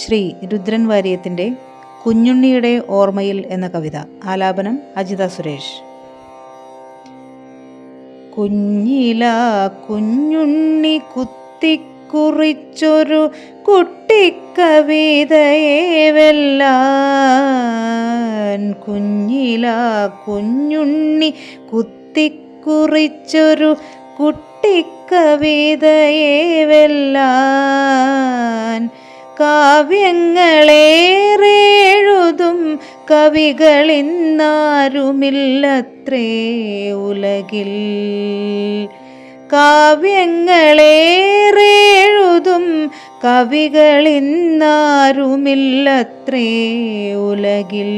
ശ്രീ രുദ്രൻ വാര്യത്തിന്റെ കുഞ്ഞുണ്ണിയുടെ ഓർമ്മയിൽ എന്ന കവിത. ആലാപനം അജിത സുരേഷ്. കുഞ്ഞില കുഞ്ഞുണ്ണി കുത്തിക്കുറിച്ചൊരു കുട്ടിക്കവിതയെ വെല്ലാൻ കുഞ്ഞില കുഞ്ഞുണ്ണി കുത്തിക്കുറിച്ചൊരു കുട്ടിക്കവിതയെ വെല്ലാൻ കാവ്യങ്ങളേറെഴുതും കവികളിന്നാരുമില്ലത്രേ ഉലകിൽ. കാവ്യങ്ങളേറെഴുതും കവികളിന്നാരുമില്ലത്രേ ഉലകിൽ.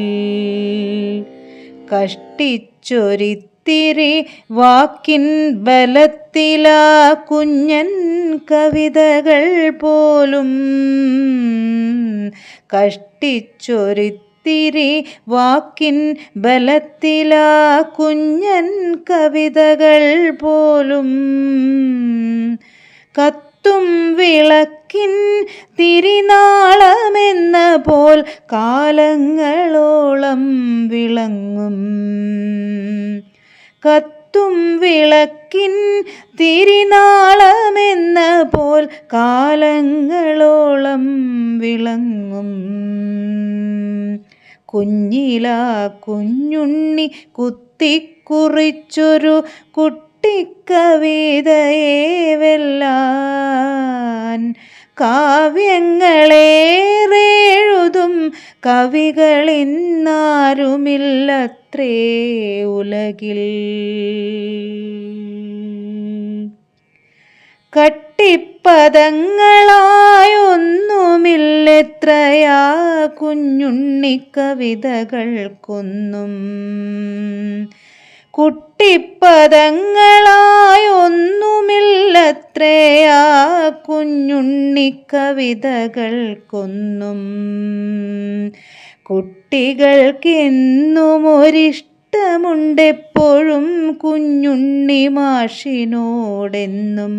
കഷ്ടിച്ചൊരിത്തിരി വാക്കിൻ ബലത്തിലാ കുഞ്ഞൻ കവിതകൾ പോലും. കഷ്ടിച്ചൊരിത്തിരി വാക്കിൻ ബലത്തിലാ കുഞ്ഞൻ കവിതകൾ പോലും. കത്തും വിളക്കിൻ തിരിനാളമെന്ന പോൽ കാലങ്ങളോളം വിളങ്ങും. കത്തും വിളക്കിൻ തിരിനാളമെന്ന പോൽ കാലങ്ങളോളം വിളങ്ങും. കുഞ്ഞില കുഞ്ഞുണ്ണി കുത്തിക്കുറിച്ചൊരു കുട്ടിക്കവിതയെ കാവ്യങ്ങളേറെഴുതും കവികളിന്നാരുമില്ലത്രേ ഉലകിൽ. കട്ടിപ്പദങ്ങളായൊന്നുമില്ലെത്രയാ കുഞ്ഞുണ്ണി കവിതകൾക്കൊന്നും കുട്ടിപ്പദങ്ങളായൊന്നുമില്ലത്രയാ കുഞ്ഞുണ്ണി കവിതകൾക്കൊന്നും കുട്ടികൾക്കെന്നും ഒരിഷ്ടമുണ്ടെപ്പോഴും കുഞ്ഞുണ്ണി മാഷിനോടെന്നും.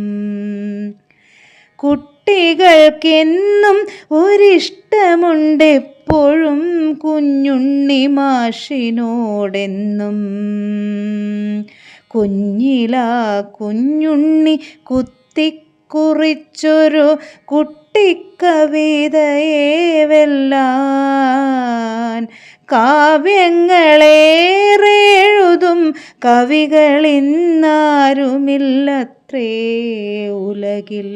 കുട്ടികൾക്കെന്നും ഒരിഷ്ടമുണ്ടെപ്പോഴും കുഞ്ഞുണ്ണി മാഷിനോടെന്നും. കുഞ്ഞിലാ കുഞ്ഞുണ്ണി കുത്തിക്കുറിച്ചൊരു കുട്ടിക്കവിതയെ വെല്ലാൻ കാവ്യങ്ങളേറെഴുതും കവികളിന്നാരുമില്ലത്രേ ഉലകിൽ.